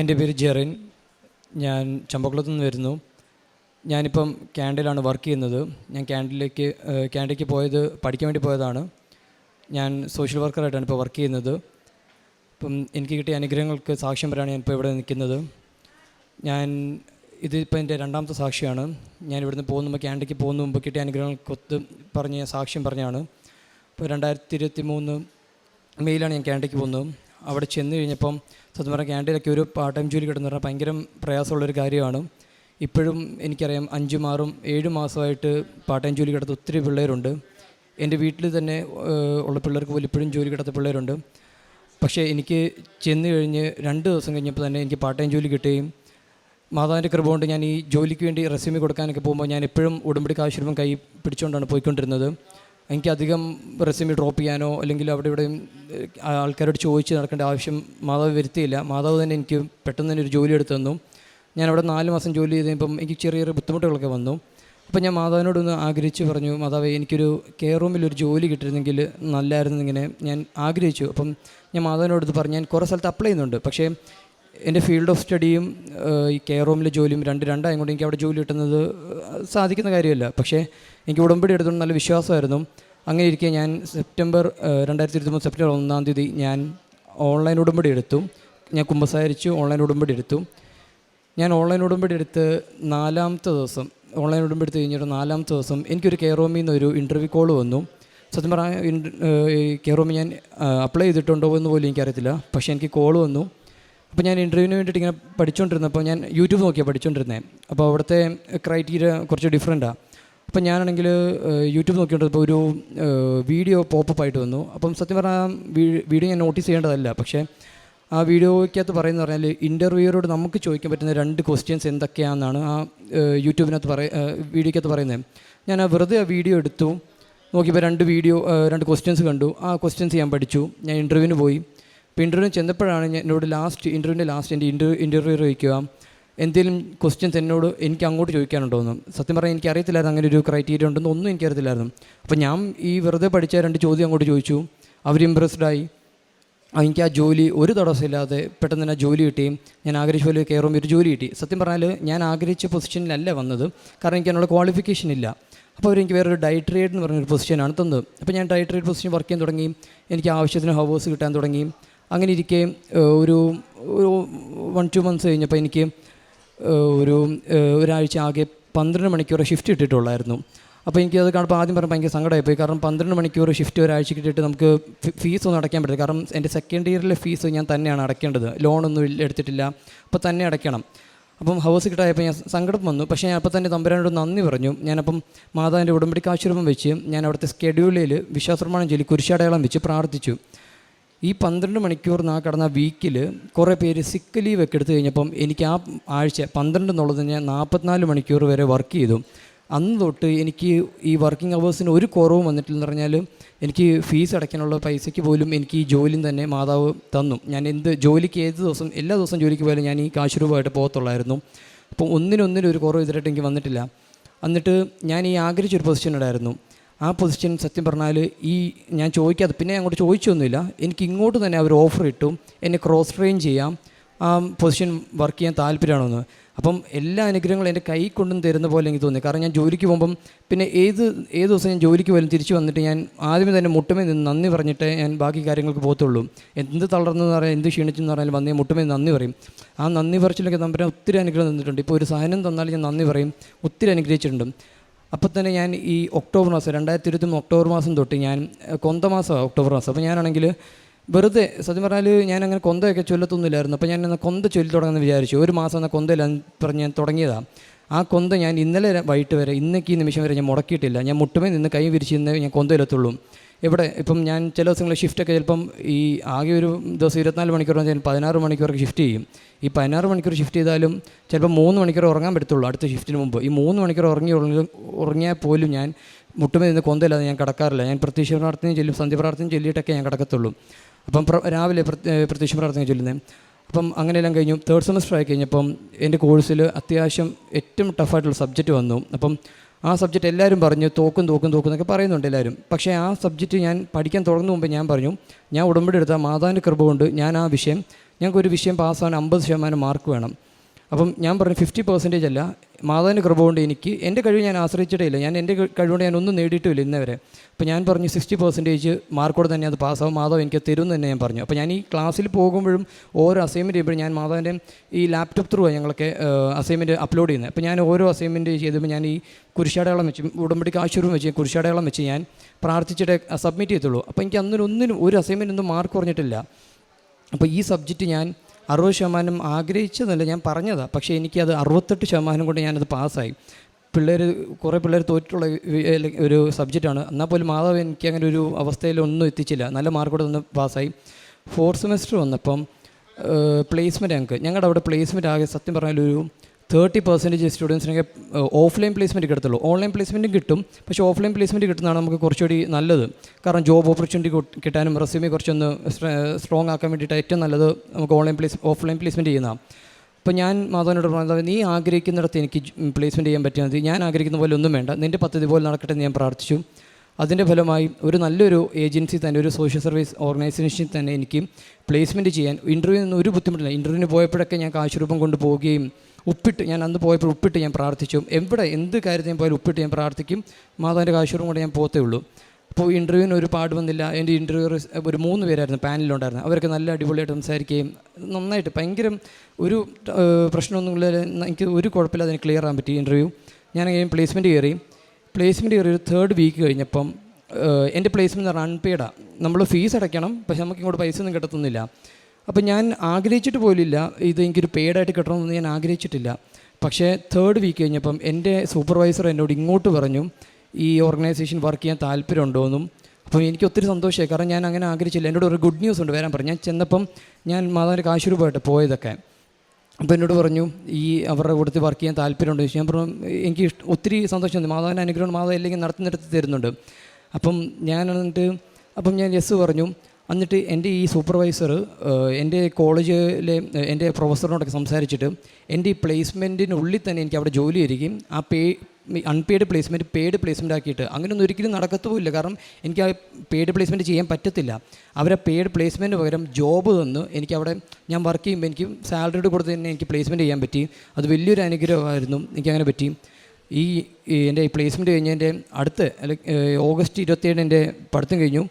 എന്റെ പേര് ജെറിൻ. ഞാൻ ചമ്പക്കുളത്തു നിന്ന് വരുന്നു. ഞാനിപ്പം ക്യാൻഡിലാണ് വർക്ക് ചെയ്യുന്നത്. ഞാൻ ക്യാൻഡിലേക്ക് ക്യാൻഡിലേക്ക് പോയത് പഠിക്കാൻ വേണ്ടി പോയതാണ്. ഞാൻ സോഷ്യൽ വർക്കറായിട്ടാണ് ഇപ്പോൾ വർക്ക് ചെയ്യുന്നത്. ഇപ്പം എനിക്ക് കിട്ടിയ അനുഗ്രഹങ്ങൾക്ക് സാക്ഷ്യം വരാണ് ഞാനിപ്പോൾ ഇവിടെ നിൽക്കുന്നത്. ഞാൻ ഇതിപ്പോൾ എന്റെ രണ്ടാമത്തെ സാക്ഷിയാണ്. ഞാൻ ഇവിടുന്ന് പോകുന്ന മുമ്പ് ക്യാൻഡിലേക്ക് പോകുന്ന മുമ്പ് കിട്ടിയ അനുഗ്രഹങ്ങൾക്കൊത്ത് പറഞ്ഞ് സാക്ഷ്യം പറഞ്ഞാണ്. ഇപ്പോൾ രണ്ടായിരത്തി ഇരുപത്തി മൂന്ന് മെയ്യിലാണ് ഞാൻ ക്യാൻഡിലേക്ക് പോകുന്നത്. അവിടെ ചെന്ന് കഴിഞ്ഞപ്പം സത്യം പറഞ്ഞാൽ ക്യാന്റീനൊക്കെ ഒരു പാർട്ട് ടൈം ജോലി കിട്ടുന്ന പറഞ്ഞാൽ ഭയങ്കര പ്രയാസമുള്ളൊരു കാര്യമാണ്. ഇപ്പോഴും എനിക്കറിയാം അഞ്ചും ആറും ഏഴ് മാസമായിട്ട് പാർട്ട് ടൈം ജോലി കിടത്ത ഒത്തിരി പിള്ളേരുണ്ട്. എന്റെ വീട്ടിൽ തന്നെ ഉള്ള പിള്ളേർക്ക് പോലും ഇപ്പോഴും ജോലി കിടത്ത പിള്ളേരുണ്ട്. പക്ഷേ എനിക്ക് ചെന്ന് കഴിഞ്ഞ് രണ്ട് ദിവസം കഴിഞ്ഞപ്പോൾ തന്നെ എനിക്ക് പാർട്ട് ടൈം ജോലി കിട്ടുകയും മാതാവിന്റെ കൃപ കൊണ്ട് ഞാൻ ഈ ജോലിക്ക് വേണ്ടി റെസ്യൂമി കൊടുക്കാനൊക്കെ പോകുമ്പോൾ ഞാൻ എപ്പോഴും ഉടമ്പടി കാശ്രമം കൈ പിടിച്ചുകൊണ്ടാണ് പോയിക്കൊണ്ടിരുന്നത്. എനിക്കധികം റെസ്യൂമി ഡ്രോപ്പ് ചെയ്യാനോ അല്ലെങ്കിൽ അവിടെ ഇവിടെയും ആൾക്കാരോട് ചോദിച്ച് നടക്കേണ്ട ആവശ്യം മാതാവ് വരുത്തിയില്ല. മാതാവ് തന്നെ എനിക്ക് പെട്ടെന്ന് തന്നെ ഒരു ജോലി എടുത്തു തന്നു. ഞാൻ അവിടെ നാല് മാസം ജോലി ചെയ്ത് കഴിയുമ്പം എനിക്ക് ചെറിയ ചെറിയ ബുദ്ധിമുട്ടുകളൊക്കെ വന്നു. അപ്പോൾ ഞാൻ മാതാവിനോടൊന്ന് ആഗ്രഹിച്ച് പറഞ്ഞു മാതാവേ എനിക്കൊരു കെയർ റൂമിൽ ഒരു ജോലി കിട്ടിയിരുന്നെങ്കിൽ നല്ലായിരുന്നു ഇങ്ങനെ ഞാൻ ആഗ്രഹിച്ചു. അപ്പം ഞാൻ മാതാവിനോട് ഇത് പറഞ്ഞു. ഞാൻ കുറേ സ്ഥലത്ത് അപ്ലൈ ചെയ്യുന്നുണ്ട്. പക്ഷേ എന്റെ ഫീൽഡ് ഓഫ് സ്റ്റഡിയും ഈ കെയർ റൂമിലെ ജോലിയും രണ്ട് രണ്ടായും കൊണ്ട് എനിക്ക് അവിടെ ജോലി കിട്ടുന്നത് സാധിക്കുന്ന കാര്യമല്ല. പക്ഷേ എനിക്ക് ഉടമ്പടി എടുത്തുകൊണ്ട് നല്ല വിശ്വാസമായിരുന്നു. അങ്ങനെ ഇരിക്കെ ഞാൻ സെപ്റ്റംബർ രണ്ടായിരത്തി ഇരുപത്തി മൂന്ന് സെപ്റ്റംബർ ഒന്നാം തീയതി ഞാൻ ഓൺലൈൻ ഉടമ്പടി എടുത്തു. ഞാൻ കുമ്പസാരിച്ചു ഓൺലൈൻ ഉടമ്പടി എടുത്തു. ഞാൻ ഓൺലൈൻ ഉടമ്പടി എടുത്ത് നാലാമത്തെ ദിവസം ഓൺലൈൻ ഉടമ്പടി എടുത്ത് കഴിഞ്ഞിട്ട് നാലാമത്തെ ദിവസം എനിക്കൊരു കെയറോമിൽ റൂമിൽ നിന്ന് ഒരു ഇന്റർവ്യൂ കോൾ വന്നു. സത്യം പറഞ്ഞാൽ കെയറോമി ഞാൻ അപ്ലൈ ചെയ്തിട്ടുണ്ടോ എന്ന് പോലും എനിക്കറിയത്തില്ല. പക്ഷേ എനിക്ക് കോൾ വന്നു. അപ്പോൾ ഞാൻ ഇന്റർവ്യൂവിന് വേണ്ടിയിട്ട് ഇങ്ങനെ പഠിച്ചുകൊണ്ടിരുന്നപ്പോൾ ഞാൻ യൂട്യൂബ് നോക്കിയാണ് പഠിച്ചുകൊണ്ടിരുന്നത് അപ്പോൾ അവിടുത്തെ ക്രൈറ്റീരിയ കുറച്ച് ഡിഫറെന്റാണ് അപ്പം ഞാനാണെങ്കിൽ യൂട്യൂബ് നോക്കിക്കൊണ്ടിരുന്നപ്പോൾ ഒരു വീഡിയോ പോപ്പപ്പ് ആയിട്ട് വന്നു. അപ്പം സത്യം പറഞ്ഞാൽ വീഡിയോ ഞാൻ നോട്ടീസ് ചെയ്യേണ്ടതല്ല. പക്ഷേ ആ വീഡിയോയ്ക്കകത്ത് പറയുന്നത് പറഞ്ഞാൽ ഇന്റർവ്യൂവറോട് നമുക്ക് ചോദിക്കാൻ പറ്റുന്ന രണ്ട് ക്വസ്റ്റ്യൻസ് എന്തൊക്കെയാണെന്നാണ് ആ യൂട്യൂബിനകത്ത് പറയ വീഡിയോയ്ക്കകത്ത് പറയുന്നത്. ഞാൻ ആ വെറുതെ ആ വീഡിയോ എടുത്തു. നോക്കിയപ്പോൾ രണ്ട് വീഡിയോ രണ്ട് ക്വസ്റ്റ്യൻസ് കണ്ടു. ആ ക്വസ്റ്റ്യൻസ് ഞാൻ പഠിച്ചു. ഞാൻ ഇന്റർവ്യൂവിന് പോയി. അപ്പോൾ ഇന്റർവ്യൂ ചെന്നപ്പോഴാണ് ഞാൻ എന്നോട് ലാസ്റ്റ് ഇന്റർവ്യൂവിന്റെ ലാസ്റ്റ് എന്റെ ഇന്റർവ്യൂ ഇന്റർവ്യൂ ചോദിക്കുക എന്തെങ്കിലും ക്വസ്റ്റ്യൻസ് എന്നോട് എനിക്ക് അങ്ങോട്ട് ചോദിക്കാനുണ്ടോ എന്ന്. സത്യം പറഞ്ഞാൽ എനിക്ക് അറിയത്തില്ലായിരുന്നു അങ്ങനെ ഒരു ക്രൈറ്റീരിയ ഉണ്ടെന്ന് ഒന്നും എനിക്കറിയത്തില്ലായിരുന്നു അപ്പോൾ ഞാൻ ഈ വെറുതെ പഠിച്ച രണ്ട് ചോദ്യം അങ്ങോട്ട് ചോദിച്ചു. അവർ ഇമ്പ്രസ്ഡായി എനിക്ക് ആ ജോലി ഒരു തടസ്സമില്ലാതെ പെട്ടെന്ന് തന്നെ ജോലി കിട്ടിയും ഞാൻ ആഗ്രഹിച്ച പോലെ കയറുമ്പോൾ ഒരു ജോലി കിട്ടി. സത്യം പറഞ്ഞാൽ ഞാൻ ആഗ്രഹിച്ച പൊസിഷനിലല്ല വന്നത്. കാരണം എനിക്ക് അതിനുള്ള ക്വാളിഫിക്കേഷൻ ഇല്ല. അപ്പോൾ അവരെനിക്ക് വേറൊരു ഡയട്രേഡ് എന്ന് പറഞ്ഞൊരു പൊസിഷനാണ് തന്നത്. അപ്പോൾ ഞാൻ ഡയട്രേഡ് പൊസിഷൻ വർക്ക് ചെയ്യാൻ തുടങ്ങി. എനിക്ക് ആവശ്യത്തിന് ഹവേഴ്സ് കിട്ടാൻ തുടങ്ങി. അങ്ങനെ ഇരിക്കെ ഒരു വൺ ടു മന്ത്സ് കഴിഞ്ഞപ്പോൾ എനിക്ക് ഒരു ഒരാഴ്ച ആകെ പന്ത്രണ്ട് മണിക്കൂർ ഷിഫ്റ്റ് ഇട്ടിട്ടുള്ളായിരുന്നു. അപ്പോൾ എനിക്ക് അത് കാണുമ്പോൾ ആദ്യം പറഞ്ഞാൽ ഭയങ്കര സങ്കടമായിപ്പോയി. കാരണം പന്ത്രണ്ട് മണിക്കൂർ ഷിഫ്റ്റ് ഒരാഴ്ച കിട്ടിയിട്ട് നമുക്ക് ഫീസ് ഒന്നും അടയ്ക്കാൻ പറ്റില്ല. കാരണം എന്റെ സെക്കൻഡ് ഇയറിലെ ഫീസ് ഞാൻ തന്നെയാണ് അടയ്ക്കേണ്ടത്. ലോണൊന്നും എടുത്തിട്ടില്ല. അപ്പോൾ തന്നെ അടയ്ക്കണം. അപ്പം ഹൗസ് കിട്ടായപ്പോൾ ഞാൻ സങ്കടം വന്നു. പക്ഷേ ഞാൻ അപ്പോൾ തന്നെ തമ്പുരാനോട് നന്ദി പറഞ്ഞു. ഞാനപ്പം മാതാവിന്റെ ഉടമ്പടി കാശുരൂപം വെച്ച് ഞാൻ അവിടുത്തെ സ്കെഡ്യൂളിൽ വിശ്വാസപ്രമാണം ചൊല്ലി കുരിശടയാളം വെച്ച് പ്രാർത്ഥിച്ചു. ഈ പന്ത്രണ്ട് മണിക്കൂർ നാ കടന്ന വീക്കിൽ കുറേ പേര് സിക്ക് ലീവ് ഒക്കെ എടുത്തു കഴിഞ്ഞപ്പം എനിക്ക് ആ ആഴ്ച പന്ത്രണ്ട് എന്നുള്ളത് ഞാൻ നാൽപ്പത്തിനാല് മണിക്കൂർ വരെ വർക്ക് ചെയ്തു. അന്ന് തൊട്ട് എനിക്ക് ഈ വർക്കിംഗ് അവേഴ്സിന് ഒരു കുറവും വന്നിട്ടില്ലെന്ന് പറഞ്ഞാൽ എനിക്ക് ഫീസ് അടയ്ക്കാനുള്ള പൈസയ്ക്ക് പോലും എനിക്ക് ഈ ജോലിയും തന്നെ മാതാവ് തന്നു. ഞാൻ എന്ത് ജോലിക്ക് ഏത് ദിവസം എല്ലാ ദിവസവും ജോലിക്ക് പോയാലും ഞാൻ ഈ കാശ് രൂപമായിട്ട് പോകത്തുള്ളായിരുന്നു. അപ്പോൾ ഒന്നിനൊന്നിനും ഒരു കുറവ് ഇതിലായിട്ട് എനിക്ക് വന്നിട്ടില്ല. എന്നിട്ട് ഞാൻ ഈ ആഗ്രഹിച്ചൊരു പൊസിഷൻ ഉണ്ടായിരുന്നു ആ പൊസിഷൻ സത്യം പറഞ്ഞാൽ ഈ ഞാൻ ചോദിക്കാതെ പിന്നെ അങ്ങോട്ട് ചോദിച്ചൊന്നുമില്ല. എനിക്ക് ഇങ്ങോട്ട് തന്നെ അവർ ഓഫർ ഇട്ടു. എന്നെ ക്രോസ് ട്രെയിൻ ചെയ്യാം. ആ പൊസിഷൻ വർക്ക് ചെയ്യാൻ താല്പര്യമാണെന്ന്. അപ്പം എല്ലാ അനുഗ്രഹങ്ങളും എന്റെ കൈ കൊണ്ടും തരുന്ന പോലെ എനിക്ക് തോന്നി. കാരണം ഞാൻ ജോലിക്ക് പോകുമ്പം പിന്നെ ഏത് ഏത് ദിവസം ഞാൻ ജോലിക്ക് പോലും തിരിച്ചു വന്നിട്ട് ഞാൻ ആദ്യമേ തന്നെ മുട്ടമേ നിന്ന് നന്ദി പറഞ്ഞിട്ട് ഞാൻ ബാക്കി കാര്യങ്ങൾക്ക് പോകത്തുള്ളൂ. എന്ത് തളർന്നെന്ന് പറയാൻ എന്ത് ക്ഷീണിച്ചെന്ന് പറഞ്ഞാലും വന്നേ മുട്ടമേ നന്ദി പറയും. ആ നന്ദി പറച്ചിലൊക്കെ തമ്പുരാൻ ഒത്തിരി അനുഗ്രഹം തന്നിട്ടുണ്ട്. ഇപ്പോൾ ഒരു സാധനം തന്നാലും ഞാൻ നന്ദി പറയും. ഒത്തിരി അനുഗ്രഹിച്ചിട്ടുണ്ട്. അപ്പോൾ തന്നെ ഞാൻ ഈ ഒക്ടോബർ മാസം രണ്ടായിരത്തി ഇരുപത്തി ഒക്ടോബർ മാസം തൊട്ട് ഞാൻ കൊന്ത മാസമാണ് ഒക്ടോബർ മാസം. അപ്പോൾ ഞാനാണെങ്കിൽ വെറുതെ സത്യം പറഞ്ഞാൽ ഞാൻ അങ്ങനെ കൊന്തയൊക്കെ ചൊല്ലത്തൊന്നുമില്ലായിരുന്നു. അപ്പോൾ ഞാൻ എന്നാൽ കൊന്ത ചൊല്ലി തുടങ്ങുമെന്ന് വിചാരിച്ചു. ഒരു മാസം എന്നാൽ കൊന്തയില്ല പറഞ്ഞ് ഞാൻ തുടങ്ങിയതാണ് ആ കൊന്ത ഞാൻ ഇന്നലെ വൈകിട്ട് വരെ ഇന്നേക്ക് ഈ നിമിഷം വരെ ഞാൻ മുടക്കിയിട്ടില്ല. ഞാൻ മുട്ടുമേ നിന്ന് കൈ വിരിച്ച് നിന്ന് ഞാൻ കൊന്തയിലെത്തുള്ളൂ. എവിടെ? ഇപ്പം ഞാൻ ചില ദിവസങ്ങളിൽ ഷിഫ്റ്റൊക്കെ ചിലപ്പം ഈ ആകെ ഒരു ദിവസം ഇരുപത്തിനാല് മണിക്കൂർ ഞാൻ പതിനാറ് മണിക്കൂറൊക്കെ ഷിഫ്റ്റ് ചെയ്യും. ഈ പതിനാറ് മണിക്കൂർ ഷിഫ്റ്റ് ചെയ്താലും ചിലപ്പോൾ മൂന്ന് മണിക്കൂർ ഉറങ്ങാൻ പറ്റത്തുള്ളൂ അടുത്ത ഷിഫ്റ്റിന് മുമ്പ്. ഈ മൂന്ന് മണിക്കൂർ ഉറങ്ങി ഉറങ്ങി ഉറങ്ങിയാൽ പോലും ഞാൻ മുട്ടുമേ നിന്ന് കൊന്തയില്ലാതെ ഞാൻ കിടക്കാറില്ല. ഞാൻ പ്രത്യക്ഷ പ്രാർത്ഥനയും ചൊല്ലും സന്ധ്യ പ്രാർത്ഥനയും ചൊല്ലിയിട്ടൊക്കെ ഞാൻ കിടക്കത്തുള്ളൂ. അപ്പം രാവിലെ പ്രത്യ- പ്രത്യക്ഷ പ്രാർത്ഥന ചൊല്ലുന്നത് അപ്പം അങ്ങനെയെല്ലാം കഴിഞ്ഞു. തേർഡ് സെമസ്റ്റർ ആയി കഴിഞ്ഞപ്പം എന്റെ കോഴ്സിൽ അത്യാവശ്യം ഏറ്റവും ടഫായിട്ടുള്ള സബ്ജക്റ്റ് വന്നു. അപ്പം ആ സബ്ജക്റ്റ് എല്ലാവരും പറഞ്ഞു തോക്കും തോക്കും തോക്കും എന്നൊക്കെ പറയുന്നുണ്ട് എല്ലാവരും. പക്ഷേ ആ സബ്ജക്റ്റ് ഞാൻ പഠിക്കാൻ തുടങ്ങുന്ന മുമ്പ് ഞാൻ പറഞ്ഞു ഞാൻ ഉടമ്പടി എടുത്ത മാതാവിന്റെ കൃപ കൊണ്ട് ഞാൻ ആ വിഷയം ഞങ്ങൾക്ക് ഒരു വിഷയം പാസ്സാവാൻ അമ്പത് ശതമാനം മാർക്ക് വേണം. അപ്പം ഞാൻ പറഞ്ഞു ഫിഫ്റ്റി പെർസെന്റേജ് അല്ല. മാതാവിന്റെ കൃപ കൊണ്ട് എനിക്ക് എന്റെ കഴിവ് ഞാൻ ആശ്രയിച്ചിട്ടേ ഇല്ല ഞാൻ എന്റെ കഴിവുകൊണ്ട് ഞാൻ ഒന്നും നേടിയിട്ടില്ല ഇന്നവരെ അപ്പോൾ ഞാൻ പറഞ്ഞു സിക്സ്റ്റി പെർസെന്റേജ് മാർക്കോടെ തന്നെ അത് പാസ്സാവും മാതാവ് എനിക്ക് തരും എന്ന് തന്നെ ഞാൻ പറഞ്ഞു. അപ്പോൾ ഞാൻ ഈ ക്ലാസ്സിൽ പോകുമ്പോഴും ഓരോ അസൈൻമെന്റ് ചെയ്യുമ്പോഴും ഞാൻ മാതാവിന്റെ ഈ ലാപ്ടോപ്പ് ത്രൂ ഞങ്ങളൊക്കെ അസൈൻമെന്റ് അപ്ലോഡ് ചെയ്യുന്നത്. അപ്പോൾ ഞാൻ ഓരോ അസൈൻമെന്റ് ചെയ്തപ്പോൾ ഞാൻ ഈ കുരിശാടകളം വെച്ച് ഉടമ്പടിക്ക് ആശുപത്രി വെച്ച് കുരിശാടകളം വെച്ച് ഞാൻ പ്രാർത്ഥിച്ചിട്ട് സബ്മിറ്റ് ചെയ്തുള്ളൂ അപ്പോൾ എനിക്ക് അന്നൊരു ഒന്നിനും ഒരു അസൈൻമെന്റ് ഒന്നും മാർക്ക് കുറഞ്ഞിട്ടില്ല. അപ്പോൾ ഈ സബ്ജക്റ്റ് ഞാൻ അറുപത് ശതമാനം ആഗ്രഹിച്ചതല്ല ഞാൻ പറഞ്ഞതാണ് പക്ഷേ എനിക്കത് അറുപത്തെട്ട് ശതമാനം കൊണ്ട് ഞാനത് പാസ്സായി. പിള്ളേർ കുറേ പിള്ളേർ തോറ്റിട്ടുള്ള ഒരു സബ്ജക്റ്റാണ്. എന്നാൽ പോലും മാധവ് എനിക്ക് അങ്ങനെ ഒരു അവസ്ഥയിലൊന്നും എത്തിച്ചില്ല. നല്ല മാർക്കോടെ നിന്ന് പാസ്സായി. ഫോർത്ത് സെമസ്റ്റർ വന്നപ്പം പ്ലേസ്മെന്റ് ഞങ്ങൾക്ക് ഞങ്ങളുടെ അവിടെ പ്ലേസ്മെന്റ് ആകെ സത്യം പറഞ്ഞാൽ ഒരു തേർട്ടി പെർസെന്റേജ് സ്റ്റുഡൻസിനൊക്കെ ഓഫ്ലൈൻ പ്ലേസ്മെന്റ് കിട്ടത്തുള്ളൂ. ഓൺലൈൻ പ്ലേസ്മെന്റും കിട്ടും പക്ഷേ ഓഫ്ലൈൻ പ്ലേസ്മെന്റ് കിട്ടുന്നതാണ് നമുക്ക് കുറച്ചുകൂടി നല്ലത്. കാരണം ജോബ് ഓപ്പർച്യൂണിറ്റി കിട്ടാനും റെസ്യൂമി കുറച്ചൊന്ന് സ്ട്രോങ് ആക്കാൻ വേണ്ടിയിട്ട് ഏറ്റവും നല്ലത് നമുക്ക് ഓൺലൈൻ പ്ലേസ് ഓഫ്ലൈൻ പ്ലേസ്മെന്റ് ചെയ്യുന്നതാണ് അപ്പോൾ ഞാൻ മാധവനോട് പറഞ്ഞത് നീ ആഗ്രഹിക്കുന്നിടത്ത് എനിക്ക് പ്ലേസ്മെന്റ് ചെയ്യാൻ പറ്റിയാൽ മതി. ഞാൻ ആഗ്രഹിക്കുന്ന പോലെ ഒന്നും വേണ്ട. നിന്റെ പദ്ധതി പോലെ നടക്കട്ടെ എന്ന് ഞാൻ പ്രാർത്ഥിച്ചു. അതിന്റെ ഫലമായി ഒരു നല്ലൊരു ഏജൻസി തന്നെ ഒരു സോഷ്യൽ സർവീസ് ഓർഗനൈസേഷനിൽ തന്നെ എനിക്ക് പ്ലേസ്മെന്റ് ചെയ്യാൻ ഇന്റർവ്യൂ ഒരു ബുദ്ധിമുട്ടില്ല. ഇന്റർവ്യൂവിന് പോയപ്പോഴൊക്കെ ഞാൻ കാശുരൂപം രൂപം പോവുകയും ഉപ്പിട്ട് ഞാൻ അന്ന് പോയപ്പോൾ ഉപ്പിട്ട് ഞാൻ പ്രാർത്ഥിച്ചു. എവിടെ എന്ത് കാര്യത്തിന് പോയാലും ഉപ്പിട്ട് ഞാൻ പ്രാർത്ഥിക്കും. മാതാവിന്റെ കാശൂറും കൂടെ ഞാൻ പോത്തേ ഉള്ളൂ. അപ്പോൾ ഇന്റർവ്യൂവിന് ഒരു പാട് വന്നില്ല. എന്റെ ഇന്റർവ്യൂ ഒരു മൂന്ന് പേരായിരുന്നു പാനലിലുണ്ടായിരുന്നു അവരൊക്കെ നല്ല അടിപൊളിയായിട്ട് സംസാരിക്കുകയും നന്നായിട്ട് ഭയങ്കര ഒരു ഏഹ്, പ്രശ്നമൊന്നുമില്ല എനിക്ക് ഒരു കുഴപ്പമില്ല അതിന് ക്ലിയർ ആകാൻ പറ്റി ഇന്റർവ്യൂ ഞാൻ കഴിയും പ്ലേസ്മെന്റ് കയറി. പ്ലേസ്മെന്റ് കയറി ഒരു തേർഡ് വീക്ക് കഴിഞ്ഞപ്പം എന്റെ പ്ലേസ്മെന്റ് അൺപെയ്ഡാണ് നമ്മൾ ഫീസ് അടയ്ക്കണം പക്ഷെ നമുക്ക് ഇങ്ങോട്ട് പൈസ ഒന്നും കിട്ടത്തുന്നില്ല അപ്പം ഞാൻ ആഗ്രഹിച്ചിട്ട് പോലില്ല ഇത് എനിക്കൊരു പെയ്ഡായിട്ട് കിട്ടണമെന്ന് ഞാൻ ആഗ്രഹിച്ചിട്ടില്ല. പക്ഷേ തേർഡ് വീക്ക് കഴിഞ്ഞപ്പം എന്റെ സൂപ്പർവൈസർ എന്നോട് ഇങ്ങോട്ട് പറഞ്ഞു ഈ ഓർഗനൈസേഷൻ വർക്ക് ചെയ്യാൻ താല്പര്യമുണ്ടോയെന്നും അപ്പോൾ എനിക്ക് ഒത്തിരി സന്തോഷമായി. കാരണം ഞാൻ അങ്ങനെ ആഗ്രഹിച്ചില്ല. എന്നോട് ഒരു ഗുഡ് ന്യൂസ് ഉണ്ട് വരാൻ പറഞ്ഞു. ഞാൻ ചെന്നപ്പം ഞാൻ മാതാവിന്റെ കാശുരൂപമായിട്ട് പോയതൊക്കെ. അപ്പോൾ എന്നോട് പറഞ്ഞു ഈ അവരുടെ കൂട്ടത്തിൽ വർക്ക് ചെയ്യാൻ താല്പര്യമുണ്ട്? ചോദിച്ചു. ഞാൻ പറഞ്ഞു എനിക്ക് ഒത്തിരി സന്തോഷമുണ്ട്. മാതാവിന്റെ അനുഗ്രഹം മാതാവ് അല്ലെങ്കിൽ നടത്തുന്നിടത്ത് തരുന്നുണ്ട്. അപ്പം ഞാൻ എന്നിട്ട് അപ്പം ഞാൻ യെസ് പറഞ്ഞു. എന്നിട്ട് എന്റെ ഈ സൂപ്പർവൈസർ എന്റെ കോളേജിലെ എന്റെ പ്രൊഫസറിനോടൊക്കെ സംസാരിച്ചിട്ട് എന്റെ ഈ പ്ലേസ്മെന്റിനുള്ളിൽ തന്നെ എനിക്ക് അവിടെ ജോലി ആയിരിക്കും. ആ pay unpaid placement paid placement ആക്കിയിട്ട് അങ്ങനെയൊന്നും ഒരിക്കലും നടക്കത്തുമില്ല കാരണം എനിക്ക് ആ പെയ്ഡ് പ്ലേസ്മെന്റ് ചെയ്യാൻ പറ്റത്തില്ല. അവരെ പെയ്ഡ് പ്ലേസ്മെന്റ് പകരം ജോബ് തന്ന് എനിക്ക് അവിടെ ഞാൻ വർക്ക് ചെയ്യുമ്പോൾ എനിക്ക് സാലറിയുടെ കൂടെ തന്നെ എനിക്ക് പ്ലേസ്മെന്റ് ചെയ്യാൻ പറ്റി. അത് വലിയൊരു അനുഗ്രഹമായിരുന്നു. എനിക്കങ്ങനെ പറ്റി. ഈ എന്റെ പ്ലേസ്മെന്റ് കഴിഞ്ഞതിന്റെ അടുത്ത് അല്ലെ ഓഗസ്റ്റ് ഇരുപത്തിയേഴ് എന്റെ പഠിത്തം കഴിഞ്ഞു.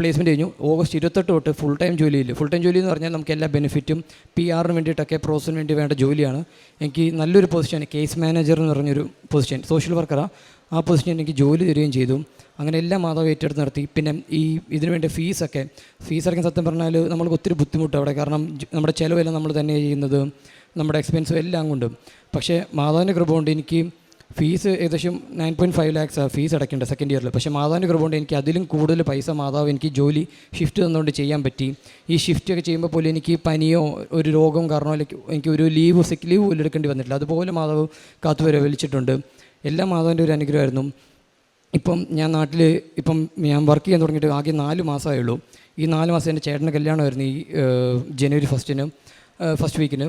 പ്ലേസ്മെന്റ് കഴിഞ്ഞു. ഓഗസ്റ്റ് ഇരുപത്തെട്ട് തൊട്ട് ഫുൾ ടൈം ജോലിയിൽ ഫുൾ ടൈം ജോലി എന്ന് പറഞ്ഞാൽ നമുക്ക് എല്ലാ ബെനിഫിറ്റും പി ആറിന് വേണ്ടിയിട്ടൊക്കെ പ്രോസിന് വേണ്ടി വേണ്ട ജോലിയാണ്. എനിക്ക് നല്ലൊരു പൊസിഷൻ കേസ് മാനേജർ എന്ന് പറഞ്ഞൊരു പൊസിഷൻ സോഷ്യൽ വർക്കറാണ് ആ. പൊസിഷൻ എനിക്ക് ജോലി തരികയും ചെയ്തു. അങ്ങനെ എല്ലാം മാതാവ് ഏറ്റെടുത്ത് നടത്തി. പിന്നെ ഈ ഇതിനു വേണ്ടി ഫീസൊക്കെ ഫീസ് അടയ്ക്കാൻ സത്യം പറഞ്ഞാൽ നമ്മൾക്ക് ഒത്തിരി ബുദ്ധിമുട്ട് അവിടെ. കാരണം നമ്മുടെ ചിലവെല്ലാം നമ്മൾ തന്നെ ചെയ്യുന്നത് നമ്മുടെ എക്സ്പെൻസും എല്ലാം കൊണ്ടും. പക്ഷേ മാതാവിന്റെ കൃപ കൊണ്ട് എനിക്ക് ഫീസ് ഏകദേശം nine point five lakhs fees അടയ്ക്കേണ്ട സെക്കൻഡ് ഇയറിൽ പക്ഷേ മാതാവിന്റെ കൃപ കൊണ്ട് എനിക്ക് അതിലും കൂടുതൽ പൈസ മാതാവ് എനിക്ക് ജോലി ഷിഫ്റ്റ് തന്നുകൊണ്ട് ചെയ്യാൻ പറ്റി. ഈ ഷിഫ്റ്റ് ഒക്കെ ചെയ്യുമ്പോൾ പോലും എനിക്ക് പനിയോ ഒരു രോഗം കാരണമോ എനിക്ക് ഒരു ലീവ് സിക്ക് ലീവ് പോലും എടുക്കേണ്ടി വന്നിട്ടില്ല. അതുപോലെ മാതാവ് കാത്തു വരെ വലിച്ചിട്ടുണ്ട് എല്ലാ മാതാവിന്റെ ഒരു അനുഗ്രഹമായിരുന്നു. ഇപ്പം ഞാൻ നാട്ടിൽ ഇപ്പം ഞാൻ വർക്ക് ചെയ്യാൻ തുടങ്ങിയിട്ട് ആകെ നാല് മാസമേ ഉള്ളൂ ഈ നാല് മാസം എന്റെ ചേട്ടന്റെ കല്യാണമായിരുന്നു ഈ ജനുവരി ഫസ്റ്റിന് ഫസ്റ്റ് വീക്കിന്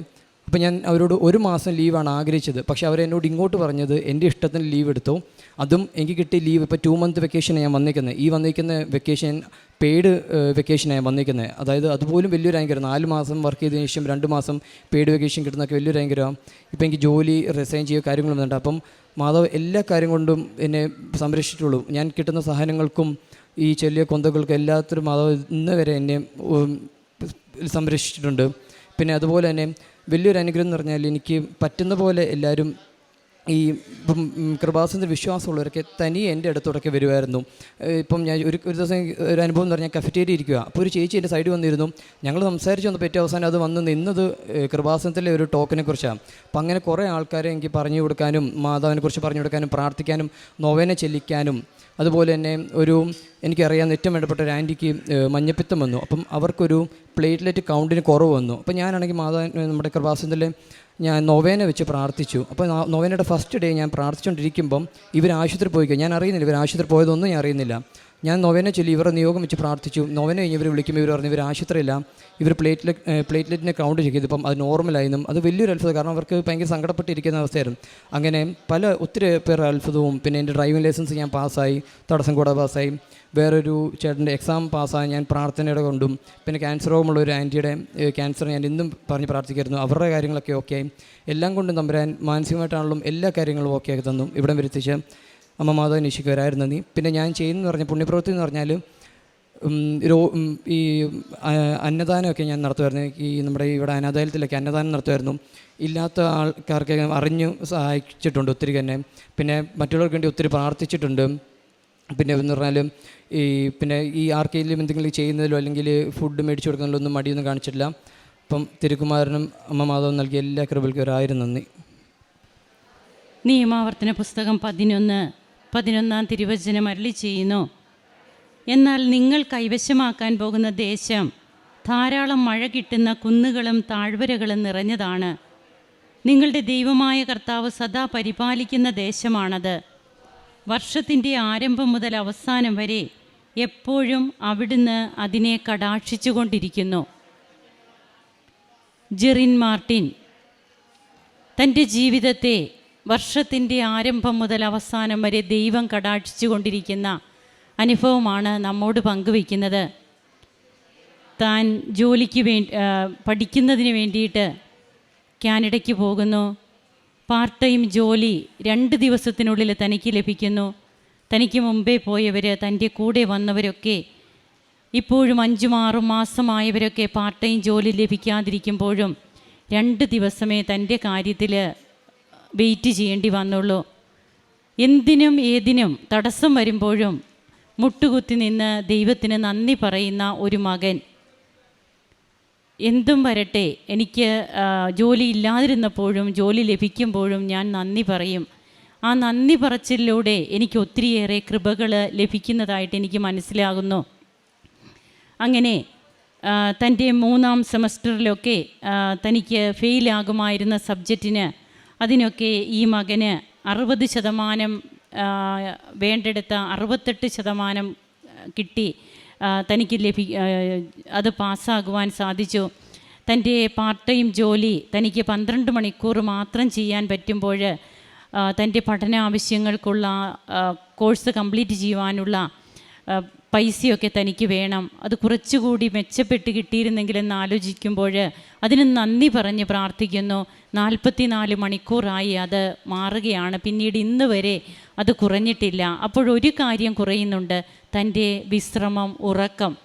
അപ്പോൾ ഞാൻ അവരോട് ഒരു മാസം ലീവാണ് ആഗ്രഹിച്ചത്. പക്ഷേ അവർ എന്നോട് ഇങ്ങോട്ട് പറഞ്ഞത് എന്റെ ഇഷ്ടത്തിന് ലീവ് എടുത്തു. അതും എനിക്ക് കിട്ടിയ ലീവ് ഇപ്പോൾ ടു മന്ത് വെക്കേഷനാണ് ഞാൻ വന്നിരിക്കുന്നത് ഈ വന്നിരിക്കുന്ന വെക്കേഷൻ പെയ്ഡ് വെക്കേഷനാണ് വന്നിരിക്കുന്നത് അതായത് അതുപോലും വലിയൊരു അനുഗ്രഹം. നാല് മാസം വർക്ക് ചെയ്തതിന് ശേഷം രണ്ട് മാസം പെയ്ഡ് വെക്കേഷൻ കിട്ടുന്നതൊക്കെ വലിയൊരു അനുഗ്രഹം. ഇപ്പോൾ എനിക്ക് ജോലി റിസൈൻ ചെയ്യുക കാര്യങ്ങളും വന്നിട്ടുണ്ട് അപ്പം മാധവ് എല്ലാ കാര്യം കൊണ്ടും എന്നെ സംരക്ഷിച്ചിട്ടുള്ളൂ. ഞാൻ കിട്ടുന്ന സഹായങ്ങൾക്കും ഈ ചെല്ലിയ കൊന്തകൾക്കും എല്ലാത്തിനും മാധവ് ഇന്ന് വരെ എന്നെ സംരക്ഷിച്ചിട്ടുണ്ട്. പിന്നെ അതുപോലെ തന്നെ വലിയൊരു അനുഗ്രഹം എന്ന് പറഞ്ഞാൽ എനിക്ക് പറ്റുന്ന പോലെ എല്ലാവരും ഈ ഇപ്പം വിശ്വാസമുള്ളവരൊക്കെ തനിയെ എന്റെ അടുത്തോടൊക്കെ വരുമായിരുന്നു. ഇപ്പം ഞാൻ ഒരു ഒരു ദിവസം ഒരു അനുഭവം എന്ന് പറഞ്ഞാൽ കഫറ്റേരി ഇരിക്കുക. അപ്പോൾ ഒരു ചേച്ചി എന്റെ സൈഡിൽ വന്നിരുന്നു. ഞങ്ങൾ സംസാരിച്ച് വന്നപ്പോൾ ഏറ്റവും അവസാനം അത് വന്ന് നിന്നത് കൃപാസനത്തിലെ ഒരു ടോക്കിനെ കുറിച്ചാണ്. അപ്പം അങ്ങനെ കുറേ ആൾക്കാരെ എനിക്ക് പറഞ്ഞു കൊടുക്കാനും മാതാവിനെ കുറിച്ച് പറഞ്ഞു കൊടുക്കാനും പ്രാർത്ഥിക്കാനും നോവേനെ ചെല്ലിക്കാനും അതുപോലെ തന്നെ ഒരു എനിക്കറിയാവുന്ന ഏറ്റവും വേണ്ടപ്പെട്ട ഒരു ആന്റിക്ക് മഞ്ഞപ്പിത്തം വന്നു. അപ്പം അവർക്കൊരു പ്ലേറ്റ്ലെറ്റ് കൗണ്ടിന് കുറവ് വന്നു. അപ്പം ഞാനാണെങ്കിൽ മാതാ നമ്മുടെ കൃപാസനത്തിലെ ഞാൻ നൊവേന വെച്ച് പ്രാർത്ഥിച്ചു. അപ്പോൾ നൊവേനയുടെ ഫസ്റ്റ് ഡേ ഞാൻ പ്രാർത്ഥിച്ചുകൊണ്ടിരിക്കുമ്പം ഇവർ ആശുപത്രി പോയിക്കോ ഞാൻ അറിയുന്നില്ല ഇവർ ആശുപത്രി പോയതൊന്നും ഞാൻ അറിയുന്നില്ല. ഞാൻ നോവേനെ ചൊല്ലി ഇവരുടെ നിയോഗം വെച്ച് പ്രാർത്ഥിച്ചു. നൊവേന കഴിഞ്ഞ് ഇവർ വിളിക്കുമ്പോൾ ഇവർ പറഞ്ഞു ഇവർ ആശുപത്രിയില്ല. ഇവർ പ്ലേറ്റ്ലെ പ്ലേറ്റ്ലെറ്റിനെ കൗണ്ട് ചെയ്തു ഇപ്പം അത് നോർമലായിരുന്നു അത് വലിയൊരു അത്ഭുതം. കാരണം അവർക്ക് ഭയങ്കര സങ്കടപ്പെട്ടിരിക്കുന്ന അവസ്ഥയായിരുന്നു. അങ്ങനെ പല ഒത്തിരി പേർ അത്ഭുതവും പിന്നെ എന്റെ ഡ്രൈവിംഗ് ലൈസൻസ് ഞാൻ പാസ്സായി തടസ്സം കൂടാതെ പാസ്സായി. വേറൊരു ചേട്ടന്റെ എക്സാം പാസ്സായി ഞാൻ പ്രാർത്ഥനയുടെ കൊണ്ടും പിന്നെ ക്യാൻസർ രോഗമുള്ള ഒരു ആന്റിയുടെ ക്യാൻസർ ഞാൻ ഇന്നും പറഞ്ഞ് പ്രാർത്ഥിക്കായിരുന്നു. അവരുടെ കാര്യങ്ങളൊക്കെ ഓക്കെ ആയി. എല്ലാം കൊണ്ടും തമ്പുരാൻ മാനസികമായിട്ടാണെങ്കിലും എല്ലാ കാര്യങ്ങളും ഓക്കെ ആക്കി തന്നു. ഇവിടം വരുത്തിച്ച് അമ്മ മാതാവ് അന്വേഷിക്കുവരായിരുന്നു നീ. പിന്നെ ഞാൻ ചെയ്യുന്നതെന്ന് പറഞ്ഞാൽ പുണ്യപ്രവൃത്തി എന്ന് പറഞ്ഞാൽ രോ ഈ അന്നദാനമൊക്കെ ഞാൻ നടത്തുമായിരുന്നു ഈ നമ്മുടെ ഇവിടെ അനാഥാലയത്തിലൊക്കെ അന്നദാനം നടത്തുമായിരുന്നു ഇല്ലാത്ത ആൾക്കാർക്ക് അറിഞ്ഞു സഹായിച്ചിട്ടുണ്ട് ഒത്തിരി തന്നെ. പിന്നെ മറ്റുള്ളവർക്ക് വേണ്ടി ഒത്തിരി പ്രാർത്ഥിച്ചിട്ടുണ്ട്. പിന്നെ എന്ന് പറഞ്ഞാലും ഈ പിന്നെ ഈ ആർക്കെങ്കിലും എന്തെങ്കിലും ചെയ്യുന്നതിലോ അല്ലെങ്കിൽ ഫുഡ് മേടിച്ചു കൊടുക്കുന്നതിലോ ഒന്നും മടിയൊന്നും കാണിച്ചിട്ടില്ല. അപ്പം തിരുക്കുമാരനും അമ്മ മാധവൻ നൽകിയ എല്ലാ കൃപകൾക്കും ഒരായിരം നന്ദി. നിയമാവർത്തന പുസ്തകം പതിനൊന്ന് പതിനൊന്നാം തിരുവചനം അരളി ചെയ്യുന്നു. എന്നാൽ നിങ്ങൾ കൈവശമാക്കാൻ പോകുന്ന ദേശം ധാരാളം മഴ കിട്ടുന്ന കുന്നുകളും താഴ്വരകളും നിറഞ്ഞതാണ്. നിങ്ങളുടെ ദൈവമായ കർത്താവ് സദാ പരിപാലിക്കുന്ന ദേശമാണത്. വർഷത്തിന്റെ ആരംഭം മുതൽ അവസാനം വരെ എപ്പോഴും അവിടുന്ന് അതിനെ കടാക്ഷിച്ചുകൊണ്ടിരിക്കുന്നു. ജെറിൻ മാർട്ടിൻ തന്റെ ജീവിതത്തെ വർഷത്തിന്റെ ആരംഭം മുതൽ അവസാനം വരെ ദൈവം കടാക്ഷിച്ചു കൊണ്ടിരിക്കുന്ന അനുഭവമാണ് നമ്മോട് പങ്കുവയ്ക്കുന്നത്. താൻ ജോലിക്ക് വേ പഠിക്കുന്നതിന് വേണ്ടിയിട്ട് കാനഡയ്ക്ക് പോകുന്നു. പാർട്ട് ടൈം ജോലി രണ്ട് ദിവസത്തിനുള്ളിൽ തനിക്ക് ലഭിക്കുന്നു. തനിക്ക് മുമ്പേ പോയവർ തന്റെ കൂടെ വന്നവരൊക്കെ ഇപ്പോഴും അഞ്ചും ആറും മാസമായവരൊക്കെ പാർട്ട് ടൈം ജോലി ലഭിക്കാതിരിക്കുമ്പോഴും രണ്ട് ദിവസമേ തന്റെ കാര്യത്തിൽ വെയിറ്റ് ചെയ്യേണ്ടി വന്നുള്ളൂ. എന്തിനും ഏതിനും തടസ്സം വരുമ്പോഴും മുട്ടുകുത്തി നിന്ന് ദൈവത്തിന് നന്ദി പറയുന്ന ഒരു മകൻ. എന്തും വരട്ടെ എനിക്ക് ജോലി ഇല്ലാതിരുന്നപ്പോഴും ജോലി ലഭിക്കുമ്പോഴും ഞാൻ നന്ദി പറയും. ആ നന്ദി പറച്ചിലൂടെ എനിക്ക് ഒത്തിരിയേറെ കൃപകൾ ലഭിക്കുന്നതായിട്ട് എനിക്ക് മനസ്സിലാകുന്നു. അങ്ങനെ തന്റെ മൂന്നാം സെമസ്റ്ററിലൊക്കെ തനിക്ക് ഫെയിലാകുമായിരുന്ന സബ്ജക്റ്റിന് അതിനൊക്കെ ഈ മകന് അറുപത് ശതമാനം വേണ്ടെടുത്ത അറുപത്തെട്ട് ശതമാനം കിട്ടി. തനിക്ക് ലഭി അത് പാസ്സാകുവാൻ സാധിച്ചു. തന്റെ പാർട്ട് ടൈം ജോലി തനിക്ക് പന്ത്രണ്ട് മണിക്കൂർ മാത്രം ചെയ്യാൻ പറ്റുമ്പോൾ തന്റെ പഠന ആവശ്യങ്ങൾക്കുള്ള കോഴ്സ് കംപ്ലീറ്റ് ചെയ്യുവാനുള്ള പൈസയൊക്കെ തനിക്ക് വേണം. അത് കുറച്ചുകൂടി മെച്ചപ്പെട്ട് കിട്ടിയിരുന്നെങ്കിലെന്ന് ആലോചിക്കുമ്പോൾ അതിന് നന്ദി പറഞ്ഞ് പ്രാർത്ഥിക്കുന്നു. നാൽപ്പത്തി നാല് മണിക്കൂറായി അത് മാറുകയാണ്. പിന്നീട് ഇന്ന് വരെ അത് കുറഞ്ഞിട്ടില്ല. അപ്പോഴൊരു കാര്യം കുറയുന്നുണ്ട്. തന്റെ വിശ്രമം ഉറക്കം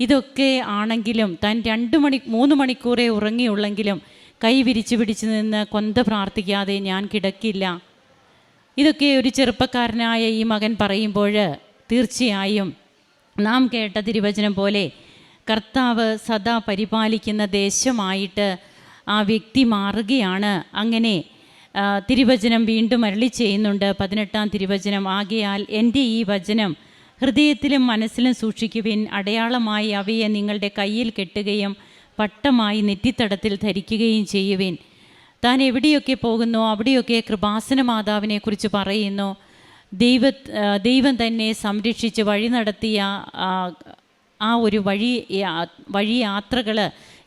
ഇതൊക്കെ ആണെങ്കിലും താൻ രണ്ട് മണി മൂന്ന് മണിക്കൂറേ ഉറങ്ങിയുള്ളെങ്കിലും കൈ വിരിച്ചു പിടിച്ച് നിന്ന് കൊന്ത പ്രാർത്ഥിക്കാതെ ഞാൻ കിടക്കില്ല. ഇതൊക്കെ ഒരു ചെറുപ്പക്കാരനായ ഈ മകൻ പറയുമ്പോൾ തീർച്ചയായും നാം കേട്ട തിരുവചനം പോലെ കർത്താവ് സദാ പരിപാലിക്കുന്ന ദേശമായിട്ട് ആ വ്യക്തി മാറുകയാണ്. അങ്ങനെ തിരുവചനം വീണ്ടും അരളി ചെയ്യുന്നുണ്ട്. പതിനെട്ടാം തിരുവചനം ആകയാൽ എന്റെ ഈ വചനം ഹൃദയത്തിലും മനസ്സിലും സൂക്ഷിക്കുവിൻ. അടയാളമായി അവയെ നിങ്ങളുടെ കയ്യിൽ കെട്ടുകയും പട്ടമായി നെറ്റിത്തടത്തിൽ ധരിക്കുകയും ചെയ്യുവിൻ. താൻ എവിടെയൊക്കെ പോകുന്നു? അവിടെയൊക്കെ കൃപാസന മാതാവിനെക്കുറിച്ച് പറയുന്നു. ദൈവ ദൈവം തന്നെ സംരക്ഷിച്ച് വഴി നടത്തിയ ആ, ഒരു വഴി വഴി യാത്രകൾ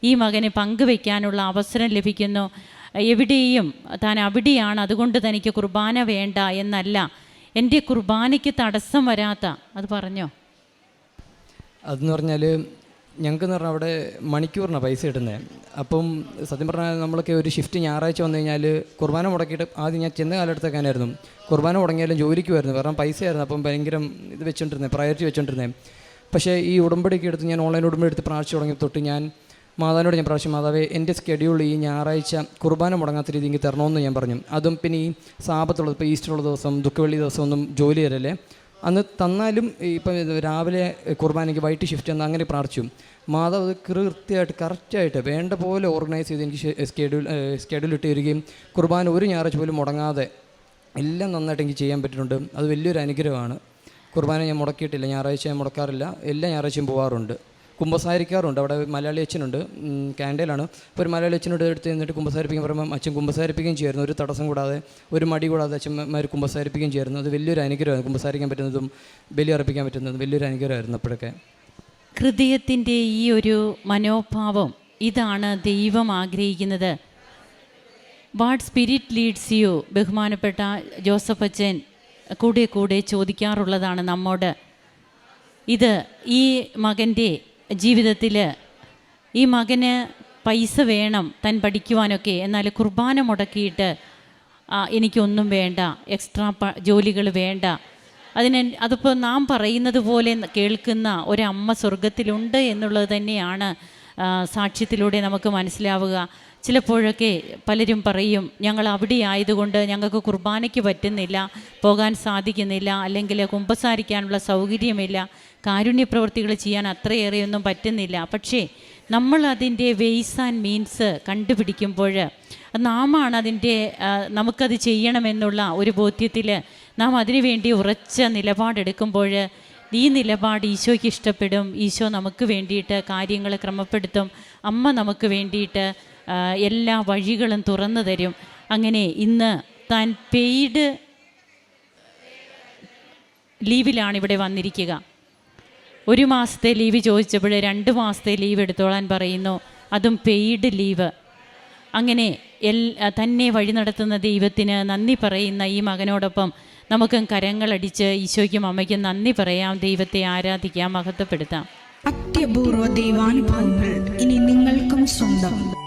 ഈ മകന് പങ്കുവയ്ക്കാനുള്ള അവസരം ലഭിക്കുന്നു. എവിടെയും താൻ അവിടെയാണ്. അതുകൊണ്ട് തനിക്ക് കുർബാന വേണ്ട എന്നല്ല. എന്റെ കുർബാനയ്ക്ക് തടസ്സം വരാത്ത. അത് പറഞ്ഞോ? അതെന്ന് പറഞ്ഞാൽ ഞങ്ങൾക്കെന്ന് പറഞ്ഞാൽ അവിടെ മണിക്കൂറിനാണ് പൈസ ഇടുന്നത്. അപ്പം സത്യം പറഞ്ഞാൽ നമ്മളൊക്കെ ഒരു ഷിഫ്റ്റ് ഞായറാഴ്ച വന്നു കഴിഞ്ഞാൽ കുർബാന മുടക്കിയിട്ട് ആദ്യം ഞാൻ ചെന്ന കാലത്തേക്കാനായിരുന്നു കുർബാന മുടങ്ങിയാലും ജോലിക്ക് വരുന്നു കാരണം പൈസയായിരുന്നു. അപ്പം ഭയങ്കര ഇത് വെച്ചോണ്ടിരുന്നത് പ്രയോറിറ്റി വെച്ചോണ്ടിരുന്നത്. പക്ഷേ ഈ ഉടമ്പടിയൊക്കെ എടുത്ത് ഞാൻ ഓൺലൈൻ ഉടമ്പടി എടുത്ത് പ്രാർത്ഥിച്ചു തുടങ്ങിയ തൊട്ട് ഞാൻ മാതാവിനോട് ഞാൻ പ്രാവശ്യം മാതാവേ എന്റെ സ്കെഡ്യൂൾ ഈ ഞായറാഴ്ച കുർബാന മുടങ്ങാത്ത രീതി എനിക്ക് തരണമെന്ന് ഞാൻ പറഞ്ഞു. അതും പിന്നെ ഈ സാപത്തുള്ള ഇപ്പോൾ ഈസ്റ്ററുള്ള ദിവസം ദുഃഖവെള്ളി ദിവസം ഒന്നും ജോലി തരല്ലേ? അന്ന് തന്നാലും ഇപ്പം രാവിലെ കുർബാനയ്ക്ക് വൈകിട്ട് ഷിഫ്റ്റ് എന്ന് അങ്ങനെ പ്രാർത്ഥിച്ചു. മാതാവ് അത് കൃത്യമായിട്ട് കറക്റ്റായിട്ട് വേണ്ട പോലെ ഓർഗനൈസ് ചെയ്ത് എനിക്ക് സ്കെഡ്യൂൾ സ്കെഡ്യൂൾ ഇട്ട് തരികയും കുർബാന ഒരു ഞായറാഴ്ച പോലും മുടങ്ങാതെ എല്ലാം നന്നായിട്ട് എനിക്ക് ചെയ്യാൻ പറ്റുന്നുണ്ട് അത് വലിയൊരു അനുഗ്രഹമാണ്. കുർബാന ഞാൻ മുടക്കിയിട്ടില്ല ഞായറാഴ്ച ഞാൻ മുടക്കാറില്ല എല്ലാ ഞായറാഴ്ചയും പോകാറുണ്ട് കുമ്പസാരിക്കാറുണ്ട്. അവിടെ മലയാളി അച്ഛനുണ്ട്. കാൻഡയിലാണ് അപ്പോൾ ഒരു മലയാളി അച്ഛനോട് എടുത്ത് നിന്നിട്ട് കുമ്പസാരിപ്പിക്കാൻ പറയുമ്പോൾ അച്ഛൻ കുമ്പസാരിപ്പിക്കുകയും ചെയ്യുന്നു ഒരു തടസ്സം കൂടാതെ ഒരു മടി കൂടാതെ അച്ഛന്മാർ കുമ്പസാരിപ്പിക്കുകയും ചെയ്യുന്നു അത് വലിയൊരു അനുഗ്രഹമായിരുന്നു. കുമ്പസാരിക്കാൻ പറ്റുന്നതും ബലി അർപ്പിക്കാൻ പറ്റുന്നതും വലിയൊരു അനുഗ്രഹമായിരുന്നു അപ്പോഴൊക്കെ. ഹൃദയത്തിന്റെ ഈ ഒരു മനോഭാവം ഇതാണ് ദൈവം ആഗ്രഹിക്കുന്നത്. What spirit leads you? ബഹുമാനപ്പെട്ട ജോസഫ് അച്ഛൻ കൂടെ കൂടെ ചോദിക്കാറുള്ളതാണ് നമ്മോട്. ഇത് ഈ മകന്റെ ജീവിതത്തിൽ ഈ മകന് പൈസ വേണം താൻ പഠിക്കുവാനൊക്കെ. എന്നാൽ കുർബാന മുടക്കിയിട്ട് എനിക്കൊന്നും വേണ്ട. എക്സ്ട്രാ ജോലികൾ വേണ്ട. അതിന് അതിപ്പോൾ നാം പറയുന്നത് പോലെ കേൾക്കുന്ന ഒരമ്മ സ്വർഗത്തിലുണ്ട് എന്നുള്ളത് തന്നെയാണ് സാക്ഷ്യത്തിലൂടെ നമുക്ക് മനസ്സിലാവുക. ചിലപ്പോഴൊക്കെ പലരും പറയും ഞങ്ങൾ അവിടെ ആയതുകൊണ്ട് ഞങ്ങൾക്ക് കുർബാനയ്ക്ക് പറ്റുന്നില്ല പോകാൻ സാധിക്കുന്നില്ല അല്ലെങ്കിൽ കുമ്പസാരിക്കാനുള്ള സൗകര്യമില്ല. കാരുണ്യ പ്രവൃത്തികൾ ചെയ്യാൻ അത്രയേറെയൊന്നും പറ്റുന്നില്ല. പക്ഷേ നമ്മൾ അതിന്റെ വെയ്സ് ആൻഡ് മീൻസ് കണ്ടുപിടിക്കുമ്പോൾ നാമാണ് അതിന്റെ നമുക്കത് ചെയ്യണമെന്നുള്ള ഒരു ബോധ്യത്തിൽ നാം അതിനുവേണ്ടി ഉറച്ച നിലപാടെടുക്കുമ്പോൾ ഈ നിലപാട് ഈശോയ്ക്ക് ഇഷ്ടപ്പെടും. ഈശോ നമുക്ക് വേണ്ടിയിട്ട് കാര്യങ്ങൾ ക്രമപ്പെടുത്തും. അമ്മ നമുക്ക് വേണ്ടിയിട്ട് എല്ലാ വഴികളും തുറന്നു തരും. അങ്ങനെ ഇന്ന് താൻ പെയ്ഡ് ലീവിലാണ് ഇവിടെ വന്നിരിക്കുക. ഒരു മാസത്തെ ലീവ് ചോദിച്ചപ്പോൾ രണ്ട് മാസത്തെ ലീവ് എടുത്തോളാൻ പറയുന്നു. അതും പെയ്ഡ് ലീവ് അങ്ങനെ എൽ തന്നെ വഴി നടത്തുന്ന ദൈവത്തിന് നന്ദി പറയുന്ന ഈ മകനോടൊപ്പം നമുക്കും കരങ്ങളടിച്ച് ഈശോയ്ക്കും അമ്മയ്ക്കും നന്ദി പറയാം. ദൈവത്തെ ആരാധിക്കാം മഹത്വപ്പെടുത്താം. അത്യപൂർവ ദൈവാനുഭവങ്ങൾ ഇനി നിങ്ങൾക്കും സ്വന്തം.